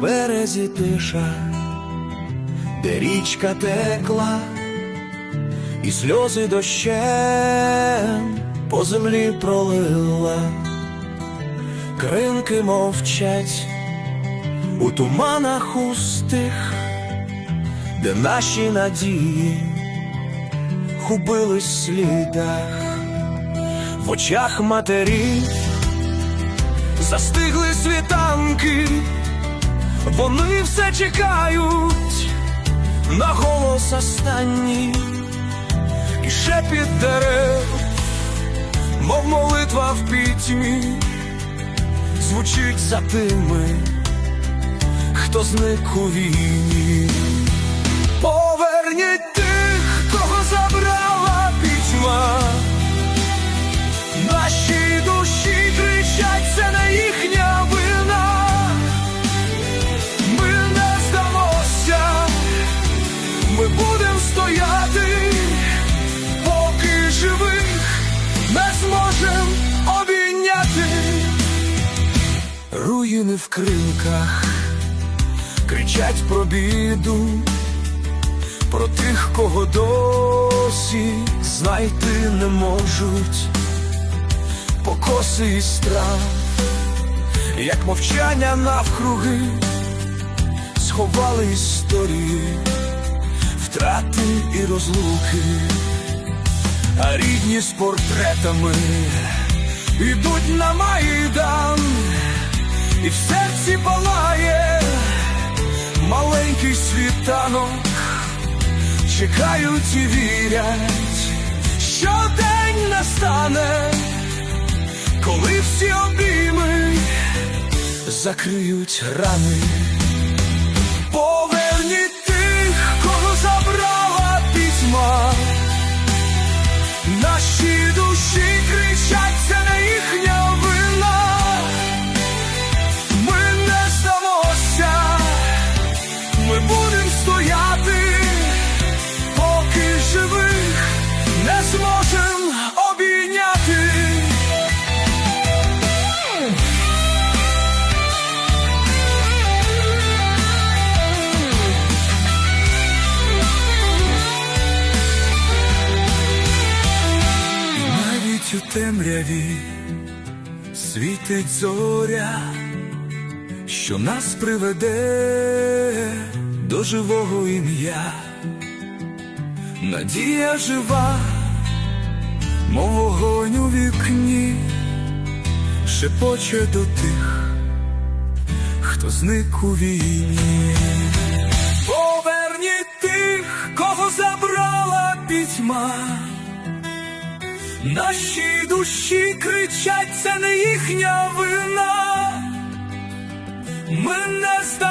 березі тиша, де річка текла, і сльози дощем по землі пролила, кринки мовчать у туманах устих, де наші надії губились в слідах, в очах матерів застигли світанки, вони все чекають на голос останній і шепіт дерев, мов молитва в пітьмі, звучить за тими, хто зник у війні. Руїни в кринках кричать про біду, про тих, кого досі знайти не можуть. Покоси і страх, як мовчання навкруги, сховали історії, втрати і розлуки, а рідні з портретами ідуть на майдан, і в серці палає маленький світанок, чекають і вірять, що день настане коли всі обійми закриють рани, Навіть у темряві світить зоря, що нас приведе до живого ім'я. Надія жива, мов вогонь у вікні, шепоче до тих, хто зник у війні. Поверніть тих, кого забрала пітьма. Наші душі кричать, це не їхня вина. Ми не здамо